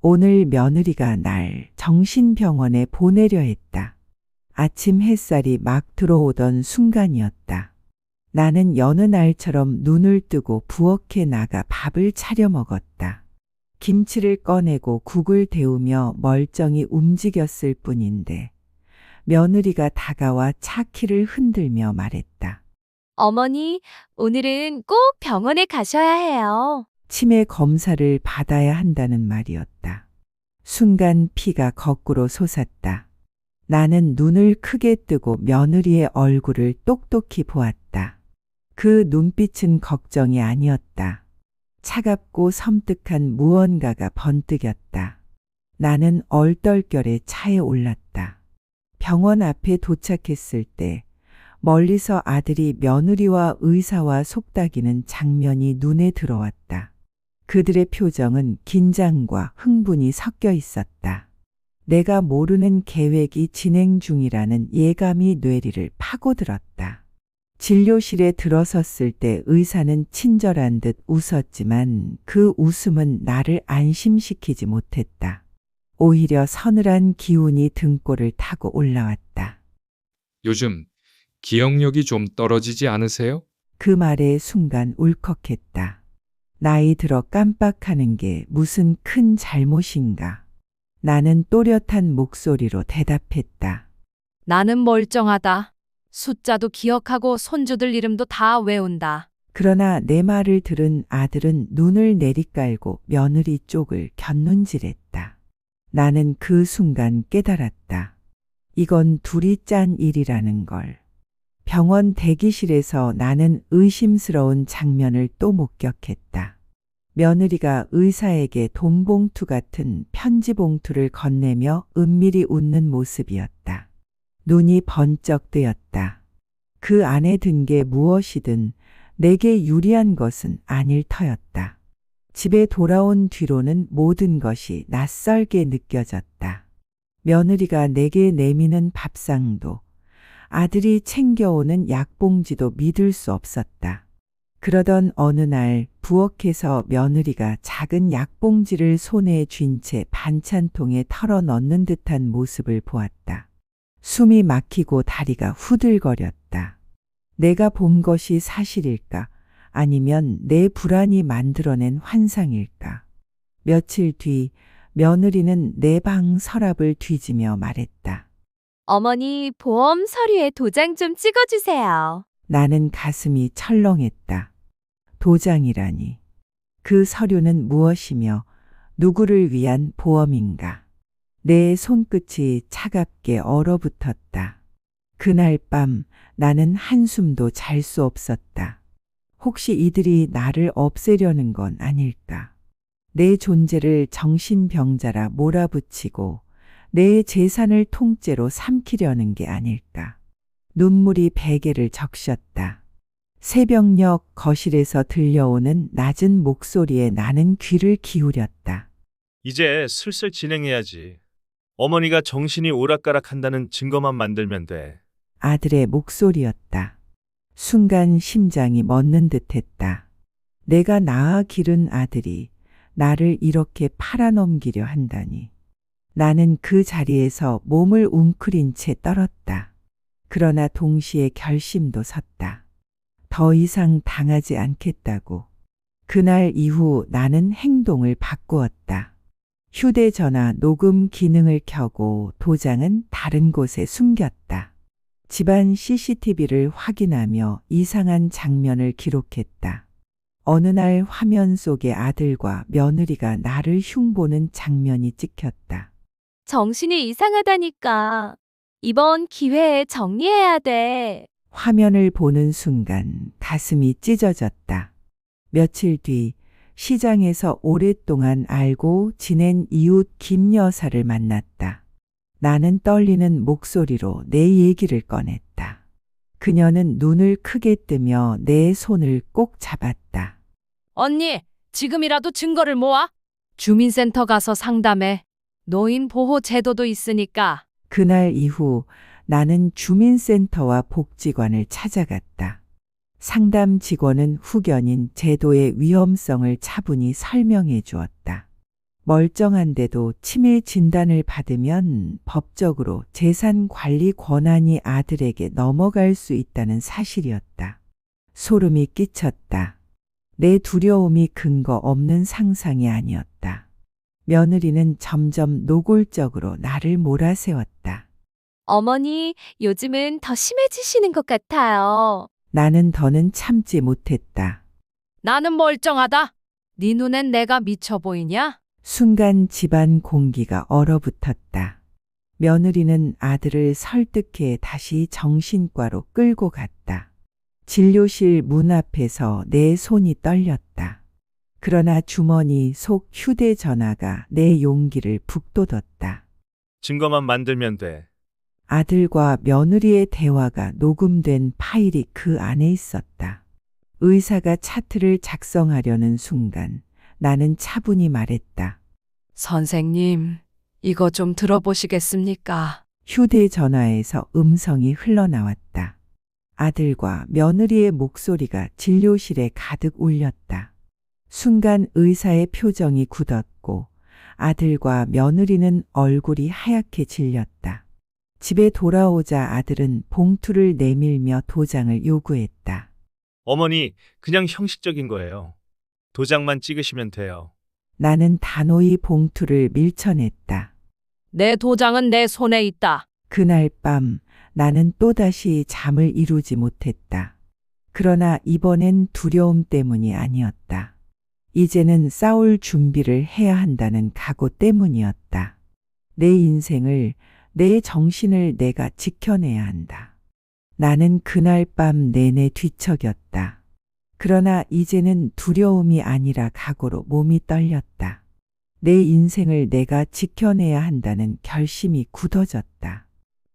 오늘 며느리가 날 정신병원에 보내려 했다. 아침 햇살이 막 들어오던 순간이었다. 나는 여느 날처럼 눈을 뜨고 부엌에 나가 밥을 차려 먹었다. 김치를 꺼내고 국을 데우며 멀쩡히 움직였을 뿐인데 며느리가 다가와 차키를 흔들며 말했다. 어머니, 오늘은 꼭 병원에 가셔야 해요. 치매 검사를 받아야 한다는 말이었다. 순간 피가 거꾸로 솟았다. 나는 눈을 크게 뜨고 며느리의 얼굴을 똑똑히 보았다. 그 눈빛은 걱정이 아니었다. 차갑고 섬뜩한 무언가가 번뜩였다. 나는 얼떨결에 차에 올랐다. 병원 앞에 도착했을 때 멀리서 아들이 며느리와 의사와 속닥이는 장면이 눈에 들어왔다. 그들의 표정은 긴장과 흥분이 섞여 있었다. 내가 모르는 계획이 진행 중이라는 예감이 뇌리를 파고들었다. 진료실에 들어섰을 때 의사는 친절한 듯 웃었지만 그 웃음은 나를 안심시키지 못했다. 오히려 서늘한 기운이 등골을 타고 올라왔다. 요즘 기억력이 좀 떨어지지 않으세요? 그 말에 순간 울컥했다. 나이 들어 깜빡하는 게 무슨 큰 잘못인가. 나는 또렷한 목소리로 대답했다. 나는 멀쩡하다. 숫자도 기억하고 손주들 이름도 다 외운다. 그러나 내 말을 들은 아들은 눈을 내리깔고 며느리 쪽을 곁눈질했다. 나는 그 순간 깨달았다. 이건 둘이 짠 일이라는 걸. 병원 대기실에서 나는 의심스러운 장면을 또 목격했다. 며느리가 의사에게 돈봉투 같은 편지 봉투를 건네며 은밀히 웃는 모습이었다. 눈이 번쩍 뜨였다. 그 안에 든 게 무엇이든 내게 유리한 것은 아닐 터였다. 집에 돌아온 뒤로는 모든 것이 낯설게 느껴졌다. 며느리가 내게 내미는 밥상도 아들이 챙겨오는 약봉지도 믿을 수 없었다. 그러던 어느 날 부엌에서 며느리가 작은 약봉지를 손에 쥔 채 반찬통에 털어 넣는 듯한 모습을 보았다. 숨이 막히고 다리가 후들거렸다. 내가 본 것이 사실일까? 아니면 내 불안이 만들어낸 환상일까? 며칠 뒤 며느리는 내 방 서랍을 뒤지며 말했다. 어머니, 보험 서류에 도장 좀 찍어주세요. 나는 가슴이 철렁했다. 도장이라니. 그 서류는 무엇이며 누구를 위한 보험인가? 내 손끝이 차갑게 얼어붙었다. 그날 밤 나는 한숨도 잘 수 없었다. 혹시 이들이 나를 없애려는 건 아닐까? 내 존재를 정신병자라 몰아붙이고 내 재산을 통째로 삼키려는 게 아닐까? 눈물이 베개를 적셨다. 새벽녘 거실에서 들려오는 낮은 목소리에 나는 귀를 기울였다. 이제 슬슬 진행해야지. 어머니가 정신이 오락가락한다는 증거만 만들면 돼. 아들의 목소리였다. 순간 심장이 멎는 듯했다. 내가 낳아 기른 아들이 나를 이렇게 팔아넘기려 한다니. 나는 그 자리에서 몸을 웅크린 채 떨었다. 그러나 동시에 결심도 섰다. 더 이상 당하지 않겠다고. 그날 이후 나는 행동을 바꾸었다. 휴대전화 녹음 기능을 켜고 도장은 다른 곳에 숨겼다. 집안 CCTV를 확인하며 이상한 장면을 기록했다. 어느 날 화면 속에 아들과 며느리가 나를 흉보는 장면이 찍혔다. 정신이 이상하다니까. 이번 기회에 정리해야 돼. 화면을 보는 순간 가슴이 찢어졌다. 며칠 뒤 시장에서 오랫동안 알고 지낸 이웃 김 여사를 만났다. 나는 떨리는 목소리로 내 얘기를 꺼냈다. 그녀는 눈을 크게 뜨며 내 손을 꼭 잡았다. 언니, 지금이라도 증거를 모아. 주민센터 가서 상담해. 노인 보호 제도도 있으니까. 그날 이후 나는 주민센터와 복지관을 찾아갔다. 상담 직원은 후견인 제도의 위험성을 차분히 설명해 주었다. 멀쩡한데도 치매 진단을 받으면 법적으로 재산 관리 권한이 아들에게 넘어갈 수 있다는 사실이었다. 소름이 끼쳤다. 내 두려움이 근거 없는 상상이 아니었다. 며느리는 점점 노골적으로 나를 몰아세웠다. 어머니, 요즘은 더 심해지시는 것 같아요. 나는 더는 참지 못했다. 나는 멀쩡하다. 네 눈엔 내가 미쳐 보이냐? 순간 집안 공기가 얼어붙었다. 며느리는 아들을 설득해 다시 정신과로 끌고 갔다. 진료실 문 앞에서 내 손이 떨렸다. 그러나 주머니 속 휴대전화가 내 용기를 북돋웠다. 증거만 만들면 돼. 아들과 며느리의 대화가 녹음된 파일이 그 안에 있었다. 의사가 차트를 작성하려는 순간 나는 차분히 말했다. 선생님, 이거 좀 들어보시겠습니까? 휴대전화에서 음성이 흘러나왔다. 아들과 며느리의 목소리가 진료실에 가득 울렸다. 순간 의사의 표정이 굳었고 아들과 며느리는 얼굴이 하얗게 질렸다. 집에 돌아오자 아들은 봉투를 내밀며 도장을 요구했다. 어머니, 그냥 형식적인 거예요. 도장만 찍으시면 돼요. 나는 단호히 봉투를 밀쳐냈다. 내 도장은 내 손에 있다. 그날 밤 나는 또다시 잠을 이루지 못했다. 그러나 이번엔 두려움 때문이 아니었다. 이제는 싸울 준비를 해야 한다는 각오 때문이었다. 내 인생을, 내 정신을 내가 지켜내야 한다. 나는 그날 밤 내내 뒤척였다. 그러나 이제는 두려움이 아니라 각오로 몸이 떨렸다. 내 인생을 내가 지켜내야 한다는 결심이 굳어졌다.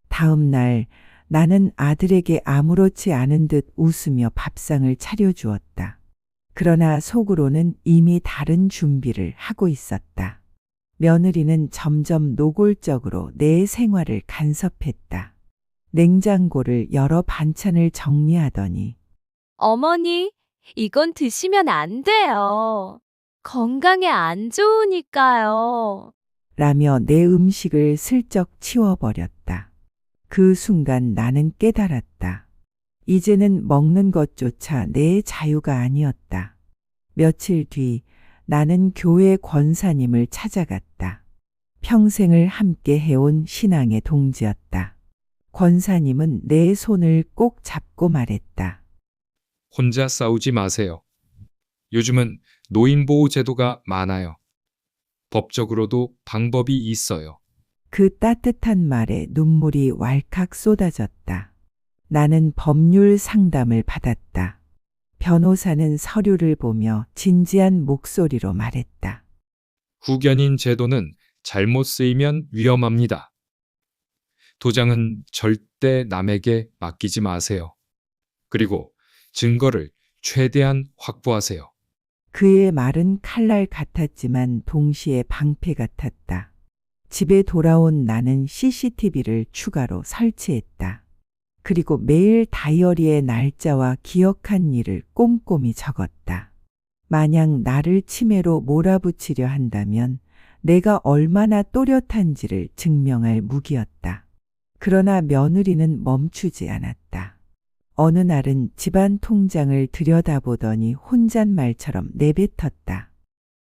다음 날 나는 아들에게 아무렇지 않은 듯 웃으며 밥상을 차려주었다. 그러나 속으로는 이미 다른 준비를 하고 있었다. 며느리는 점점 노골적으로 내 생활을 간섭했다. 냉장고를 열어 반찬을 정리하더니 어머니, 이건 드시면 안 돼요. 건강에 안 좋으니까요. 라며 내 음식을 슬쩍 치워버렸다. 그 순간 나는 깨달았다. 이제는 먹는 것조차 내 자유가 아니었다. 며칠 뒤 나는 교회 권사님을 찾아갔다. 평생을 함께 해온 신앙의 동지였다. 권사님은 내 손을 꼭 잡고 말했다. 혼자 싸우지 마세요. 요즘은 노인보호 제도가 많아요. 법적으로도 방법이 있어요. 그 따뜻한 말에 눈물이 왈칵 쏟아졌다. 나는 법률 상담을 받았다. 변호사는 서류를 보며 진지한 목소리로 말했다. 후견인 제도는 잘못 쓰이면 위험합니다. 도장은 절대 남에게 맡기지 마세요. 그리고 증거를 최대한 확보하세요. 그의 말은 칼날 같았지만 동시에 방패 같았다. 집에 돌아온 나는 CCTV를 추가로 설치했다. 그리고 매일 다이어리에 날짜와 기억한 일을 꼼꼼히 적었다. 만약 나를 치매로 몰아붙이려 한다면 내가 얼마나 또렷한지를 증명할 무기였다. 그러나 며느리는 멈추지 않았다. 어느 날은 집안 통장을 들여다보더니 혼잣말처럼 내뱉었다.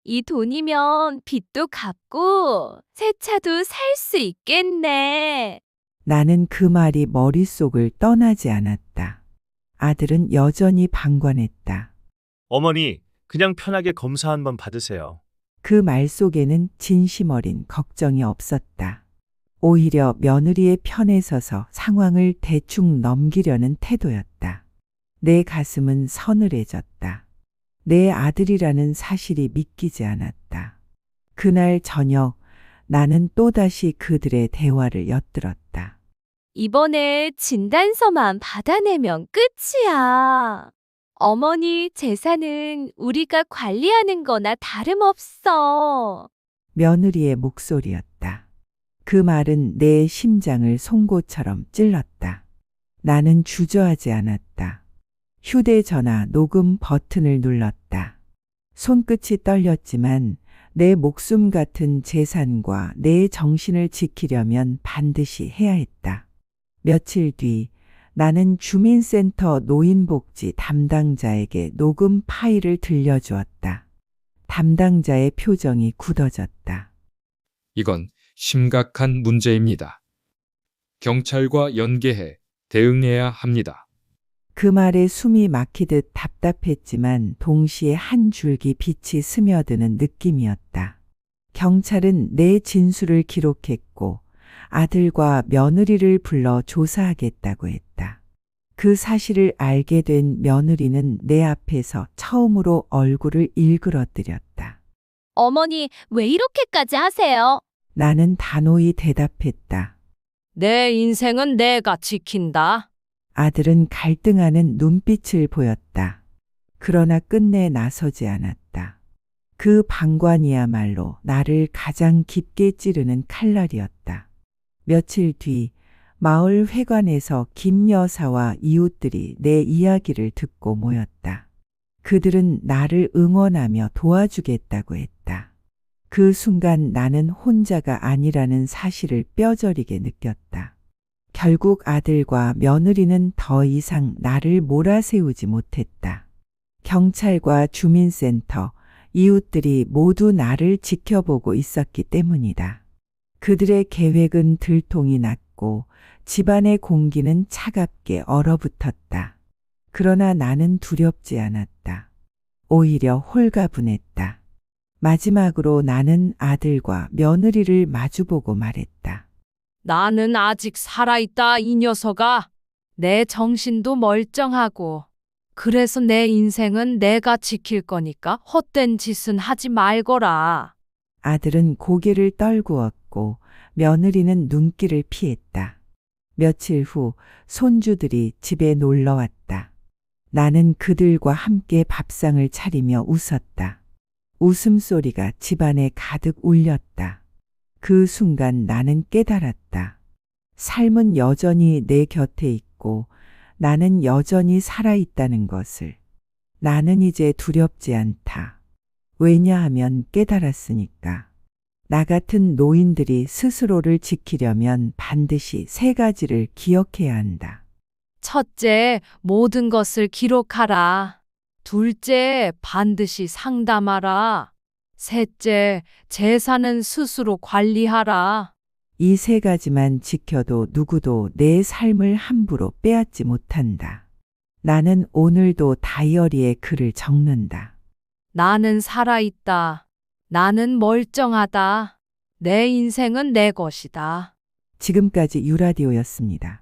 이 돈이면 빚도 갚고 새 차도 살 수 있겠네. 나는 그 말이 머릿속을 떠나지 않았다. 아들은 여전히 방관했다. 어머니, 그냥 편하게 검사 한번 받으세요. 그 말 속에는 진심 어린 걱정이 없었다. 오히려 며느리의 편에 서서 상황을 대충 넘기려는 태도였다. 내 가슴은 서늘해졌다. 내 아들이라는 사실이 믿기지 않았다. 그날 저녁 나는 또다시 그들의 대화를 엿들었다. 이번에 진단서만 받아내면 끝이야. 어머니 재산은 우리가 관리하는 거나 다름없어. 며느리의 목소리였다. 그 말은 내 심장을 송곳처럼 찔렀다. 나는 주저하지 않았다. 휴대전화 녹음 버튼을 눌렀다. 손끝이 떨렸지만 내 목숨 같은 재산과 내 정신을 지키려면 반드시 해야 했다. 며칠 뒤 나는 주민센터 노인복지 담당자에게 녹음 파일을 들려주었다. 담당자의 표정이 굳어졌다. 이건 심각한 문제입니다. 경찰과 연계해 대응해야 합니다. 그 말에 숨이 막히듯 답답했지만 동시에 한 줄기 빛이 스며드는 느낌이었다. 경찰은 내 진술을 기록했고 아들과 며느리를 불러 조사하겠다고 했다. 그 사실을 알게 된 며느리는 내 앞에서 처음으로 얼굴을 일그러뜨렸다. 어머니, 왜 이렇게까지 하세요? 나는 단호히 대답했다. 내 인생은 내가 지킨다. 아들은 갈등하는 눈빛을 보였다. 그러나 끝내 나서지 않았다. 그 방관이야말로 나를 가장 깊게 찌르는 칼날이었다. 며칠 뒤 마을 회관에서 김 여사와 이웃들이 내 이야기를 듣고 모였다. 그들은 나를 응원하며 도와주겠다고 했다. 그 순간 나는 혼자가 아니라는 사실을 뼈저리게 느꼈다. 결국 아들과 며느리는 더 이상 나를 몰아세우지 못했다. 경찰과 주민센터, 이웃들이 모두 나를 지켜보고 있었기 때문이다. 그들의 계획은 들통이 났고 집안의 공기는 차갑게 얼어붙었다. 그러나 나는 두렵지 않았다. 오히려 홀가분했다. 마지막으로 나는 아들과 며느리를 마주보고 말했다. 나는 아직 살아있다, 이 녀석아. 내 정신도 멀쩡하고. 그래서 내 인생은 내가 지킬 거니까 헛된 짓은 하지 말거라. 아들은 고개를 떨구었고 며느리는 눈길을 피했다. 며칠 후 손주들이 집에 놀러 왔다. 나는 그들과 함께 밥상을 차리며 웃었다. 웃음소리가 집안에 가득 울렸다. 그 순간 나는 깨달았다. 삶은 여전히 내 곁에 있고 나는 여전히 살아있다는 것을. 나는 이제 두렵지 않다. 왜냐하면 깨달았으니까. 나 같은 노인들이 스스로를 지키려면 반드시 세 가지를 기억해야 한다. 첫째, 모든 것을 기록하라. 둘째, 반드시 상담하라. 셋째, 재산은 스스로 관리하라. 이 세 가지만 지켜도 누구도 내 삶을 함부로 빼앗지 못한다. 나는 오늘도 다이어리에 글을 적는다. 나는 살아있다. 나는 멀쩡하다. 내 인생은 내 것이다. 지금까지 유라디오였습니다.